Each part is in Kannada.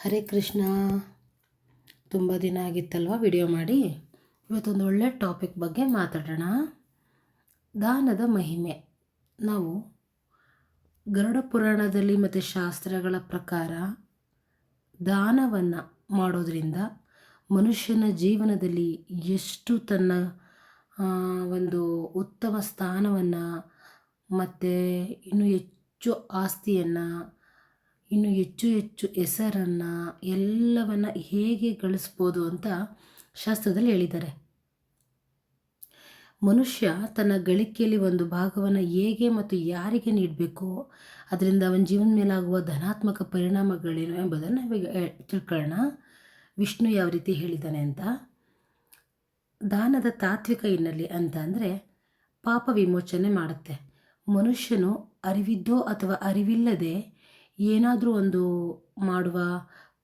ಹರೇ ಕೃಷ್ಣ. ತುಂಬ ದಿನ ಆಗಿತ್ತಲ್ವ ವಿಡಿಯೋ ಮಾಡಿ? ಇವತ್ತೊಂದು ಒಳ್ಳೆ ಟಾಪಿಕ್ ಬಗ್ಗೆ ಮಾತಾಡೋಣ. ದಾನದ ಮಹಿಮೆ. ನಾವು ಗರುಡ ಪುರಾಣದಲ್ಲಿ ಮತ್ತು ಶಾಸ್ತ್ರಗಳ ಪ್ರಕಾರ ದಾನವನ್ನು ಮಾಡೋದರಿಂದ ಮನುಷ್ಯನ ಜೀವನದಲ್ಲಿ ಎಷ್ಟು ತನ್ನ ಒಂದು ಉತ್ತಮ ಸ್ಥಾನವನ್ನು ಮತ್ತು ಇನ್ನೂ ಹೆಚ್ಚು ಆಸ್ತಿಯನ್ನು ಇನ್ನು ಹೆಚ್ಚು ಹೆಚ್ಚು ಹೆಸರನ್ನು, ಎಲ್ಲವನ್ನು ಹೇಗೆ ಗಳಿಸ್ಬೋದು ಅಂತ ಶಾಸ್ತ್ರದಲ್ಲಿ ಹೇಳಿದ್ದಾರೆ. ಮನುಷ್ಯ ತನ್ನ ಗಳಿಕೆಯಲ್ಲಿ ಒಂದು ಭಾಗವನ್ನು ಹೇಗೆ ಮತ್ತು ಯಾರಿಗೆ ನೀಡಬೇಕು, ಅದರಿಂದ ಅವನ ಜೀವನ ಮೇಲಾಗುವ ಧನಾತ್ಮಕ ಪರಿಣಾಮಗಳೇನು ಎಂಬುದನ್ನು ತಿಳ್ಕೊಳ್ಳೋಣ. ವಿಷ್ಣು ಯಾವ ರೀತಿ ಹೇಳಿದ್ದಾನೆ ಅಂತ. ದಾನದ ತಾತ್ವಿಕ ಹಿನ್ನೆಲೆ ಅಂತ ಅಂದರೆ ಪಾಪ ವಿಮೋಚನೆ ಮಾಡುತ್ತೆ. ಮನುಷ್ಯನು ಅರಿವಿದ್ದೋ ಅಥವಾ ಅರಿವಿಲ್ಲದೆ ಏನಾದರೂ ಒಂದು ಮಾಡುವ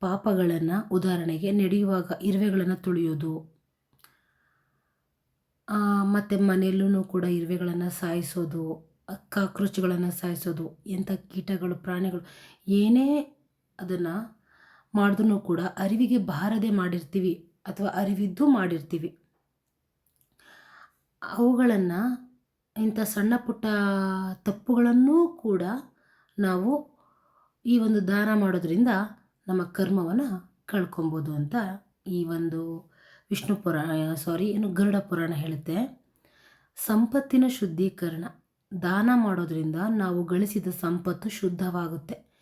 ಪಾಪಗಳನ್ನು ಉದಾಹರಣೆಗೆ ನಡೆಯುವಾಗ ಇರುವೆಗಳನ್ನು ತುಳಿಯೋದು ಮತ್ತು ಮನೆಯಲ್ಲೂ ಕೂಡ ಇರುವೆಗಳನ್ನು ಸಾಯಿಸೋದು, ಕಾಕ್ರೋಚ್ಗಳನ್ನು ಸಾಯಿಸೋದು, ಎಂಥ ಕೀಟಗಳು, ಪ್ರಾಣಿಗಳು, ಏನೇ ಅದನ್ನು ಮಾಡಿದ್ರೂ ಕೂಡ ಅರಿವಿಗೆ ಬಾರದೆ ಮಾಡಿರ್ತೀವಿ ಅಥವಾ ಅರಿವಿದ್ದು ಮಾಡಿರ್ತೀವಿ. ಅವುಗಳನ್ನು ಇಂಥ ಸಣ್ಣ ಪುಟ್ಟ ತಪ್ಪುಗಳನ್ನೂ ಕೂಡ ನಾವು ಈ ಒಂದು ದಾನ ಮಾಡೋದ್ರಿಂದ ನಮ್ಮ ಕರ್ಮವನ್ನು ಕಳ್ಕೊಬೋದು ಅಂತ ಈ ಒಂದು ವಿಷ್ಣು ಪುರಾಣ ಸಾರಿ ಏನು ಗರುಡ ಪುರಾಣ ಹೇಳುತ್ತೆ. ಸಂಪತ್ತಿನ ಶುದ್ಧೀಕರಣ. ದಾನ ಮಾಡೋದ್ರಿಂದ ನಾವು ಗಳಿಸಿದ ಸಂಪತ್ತು ಶುದ್ಧವಾಗುತ್ತೆ.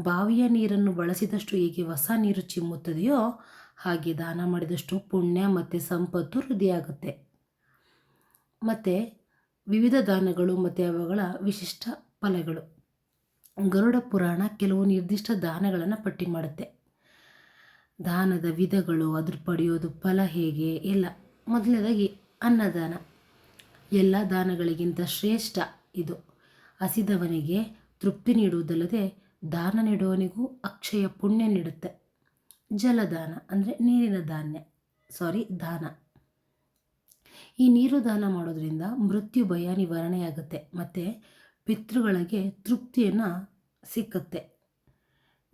ಬಾವಿಯ ನೀರನ್ನು ಬಳಸಿದಷ್ಟು ಹೇಗೆ ಹೊಸ ನೀರು ಚಿಮ್ಮುತ್ತದೆಯೋ ಹಾಗೆ ದಾನ ಮಾಡಿದಷ್ಟು ಪುಣ್ಯ ಮತ್ತು ಸಂಪತ್ತು ವೃದ್ಧಿಯಾಗುತ್ತೆ. ಮತ್ತು ವಿವಿಧ ದಾನಗಳು ಮತ್ತು ಅವುಗಳ ವಿಶಿಷ್ಟ ಫಲಗಳು. ಗರುಡ ಪುರಾಣ ಕೆಲವು ನಿರ್ದಿಷ್ಟ ದಾನಗಳನ್ನು ಪಟ್ಟಿ ಮಾಡುತ್ತೆ. ದಾನದ ವಿಧಗಳು, ಅದ್ರ ಪಡೆಯೋದು ಫಲ ಹೇಗೆ? ಎಲ್ಲ. ಮೊದಲನೇದಾಗಿ ಅನ್ನದಾನ. ಎಲ್ಲ ದಾನಗಳಿಗಿಂತ ಶ್ರೇಷ್ಠ ಇದು. ಹಸಿದವನಿಗೆ ತೃಪ್ತಿ ನೀಡುವುದಲ್ಲದೆ ದಾನ ನೀಡುವವನಿಗೂ ಅಕ್ಷಯ ಪುಣ್ಯ ನೀಡುತ್ತೆ. ಜಲದಾನ ಅಂದರೆ ನೀರಿನ ಧಾನ್ಯ. ಸಾರಿ ದಾನ. ಈ ನೀರು ದಾನ ಮಾಡೋದ್ರಿಂದ ಮೃತ್ಯು ಭಯ ನಿವಾರಣೆಯಾಗುತ್ತೆ. ಮತ್ತು ಪಿತೃಗಳಿಗೆ ತೃಪ್ತಿಯನ್ನು ಸಿಕ್ಕುತ್ತೆ.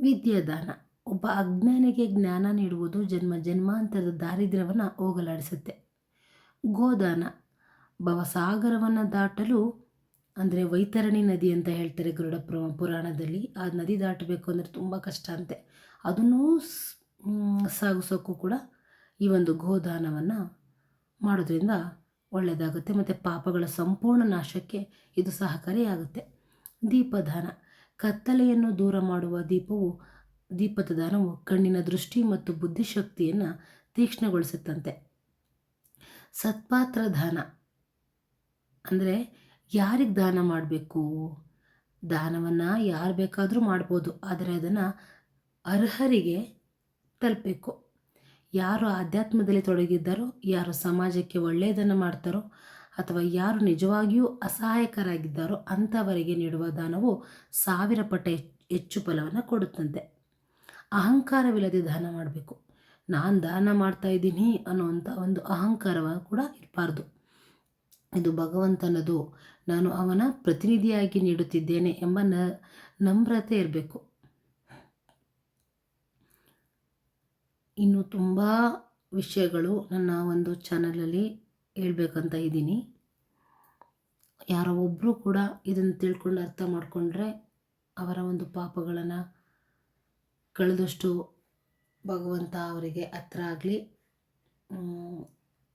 ವಿದ್ಯಾದಾನ. ಒಬ್ಬ ಅಜ್ಞಾನಿಗೆ ಜ್ಞಾನ ನೀಡುವುದು ಜನ್ಮ ಜನ್ಮಾಂತರದ ದಾರಿದ್ರ್ಯವನ್ನು ಹೋಗಲಾಡಿಸುತ್ತೆ. ಗೋದಾನ. ಭವಸಾಗರವನ್ನು ದಾಟಲು, ಅಂದರೆ ವೈತರಣಿ ನದಿ ಅಂತ ಹೇಳ್ತಾರೆ ಗರುಡ ಪುರಾಣದಲ್ಲಿ. ಆ ನದಿ ದಾಟಬೇಕು ಅಂದರೆ ತುಂಬ ಕಷ್ಟ ಅಂತೆ. ಅದನ್ನೂ ಸಾಗಿಸೋಕ್ಕೂ ಕೂಡ ಈ ಒಂದು ಗೋದಾನವನ್ನು ಮಾಡೋದ್ರಿಂದ ಒಳ್ಳೆಯದಾಗುತ್ತೆ. ಮತ್ತು ಪಾಪಗಳ ಸಂಪೂರ್ಣ ನಾಶಕ್ಕೆ ಇದು ಸಹಕಾರಿಯಾಗುತ್ತೆ. ದೀಪದಾನ. ಕತ್ತಲೆಯನ್ನು ದೂರ ಮಾಡುವ ದೀಪವು, ದೀಪದ ದಾನವು ಕಣ್ಣಿನ ದೃಷ್ಟಿ ಮತ್ತು ಬುದ್ಧಿಶಕ್ತಿಯನ್ನು ತೀಕ್ಷ್ಣಗೊಳಿಸುತ್ತಂತೆ. ಸತ್ಪಾತ್ರ ದಾನ ಅಂದರೆ ಯಾರಿಗೆ ದಾನ ಮಾಡಬೇಕು? ದಾನವನ್ನು ಯಾರು ಬೇಕಾದರೂ ಮಾಡ್ಬೋದು, ಆದರೆ ಅದನ್ನು ಅರ್ಹರಿಗೆ ತಲುಪಬೇಕು. ಯಾರು ಆಧ್ಯಾತ್ಮದಲ್ಲಿ ತೊಡಗಿದ್ದಾರೋ, ಯಾರು ಸಮಾಜಕ್ಕೆ ಒಳ್ಳೆಯದನ್ನು ಮಾಡ್ತಾರೋ, ಅಥವಾ ಯಾರು ನಿಜವಾಗಿಯೂ ಅಸಹಾಯಕರಾಗಿದ್ದಾರೋ ಅಂಥವರಿಗೆ ನೀಡುವ ದಾನವು ಸಾವಿರ ಪಟ್ಟ ಹೆಚ್ಚು ಫಲವನ್ನು ಕೊಡುತ್ತಂತೆ. ಅಹಂಕಾರವಿಲ್ಲದೆ ದಾನ ಮಾಡಬೇಕು. ನಾನು ದಾನ ಮಾಡ್ತಾ ಇದ್ದೀನಿ ಅನ್ನುವಂಥ ಒಂದು ಅಹಂಕಾರವ ಕೂಡ ಇರಬಾರ್ದು. ಇದು ಭಗವಂತನದು. ನಾನು ಅವನ ಪ್ರತಿನಿಧಿಯಾಗಿ ನೀಡುತ್ತಿದ್ದೇನೆ ಎಂಬ ನಮ್ರತೆ ಇರಬೇಕು. ಇನ್ನು ತುಂಬ ವಿಷಯಗಳು ನನ್ನ ಒಂದು ಚಾನಲಲ್ಲಿ ಹೇಳಬೇಕಂತ ಇದ್ದೀನಿ. ಯಾರೋ ಒಬ್ಬರು ಕೂಡ ಇದನ್ನು ತಿಳ್ಕೊಂಡು ಅರ್ಥ ಮಾಡಿಕೊಂಡ್ರೆ ಅವರ ಒಂದು ಪಾಪಗಳನ್ನು ಕಳೆದಷ್ಟು ಭಗವಂತ ಅವರಿಗೆ ಹತ್ರ ಆಗಲಿ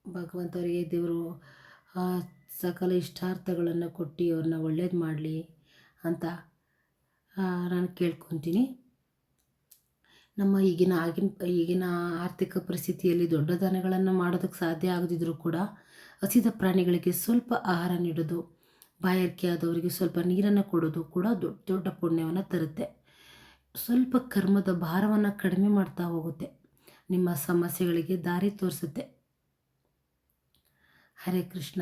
ಭಗವಂತವರಿಗೆ ದೇವರು ಸಕಲ ಇಷ್ಟಾರ್ಥಗಳನ್ನು ಕೊಟ್ಟು ಅವ್ರನ್ನ ಒಳ್ಳೇದು ಮಾಡಲಿ ಅಂತ ನಾನು ಕೇಳ್ಕೊತೀನಿ. ನಮ್ಮ ಈಗಿನ ಆಗಿನ, ಈಗಿನ ಆರ್ಥಿಕ ಪರಿಸ್ಥಿತಿಯಲ್ಲಿ ದೊಡ್ಡ ದಾನಗಳನ್ನು ಮಾಡೋದಕ್ಕೆ ಸಾಧ್ಯ ಆಗದಿದ್ದರೂ ಕೂಡ ಹಸಿದ ಪ್ರಾಣಿಗಳಿಗೆ ಸ್ವಲ್ಪ ಆಹಾರ ನೀಡೋದು, ಬಾಯಾರಿಕೆ ಆದವರಿಗೆ ಸ್ವಲ್ಪ ನೀರನ್ನು ಕೊಡೋದು ಕೂಡ ದೊಡ್ಡ ದೊಡ್ಡ ಪುಣ್ಯವನ್ನು ತರುತ್ತೆ. ಸ್ವಲ್ಪ ಕರ್ಮದ ಭಾರವನ್ನು ಕಡಿಮೆ ಮಾಡ್ತಾ ಹೋಗುತ್ತೆ, ನಿಮ್ಮ ಸಮಸ್ಯೆಗಳಿಗೆ ದಾರಿ ತೋರಿಸುತ್ತೆ. ಹರೇ ಕೃಷ್ಣ.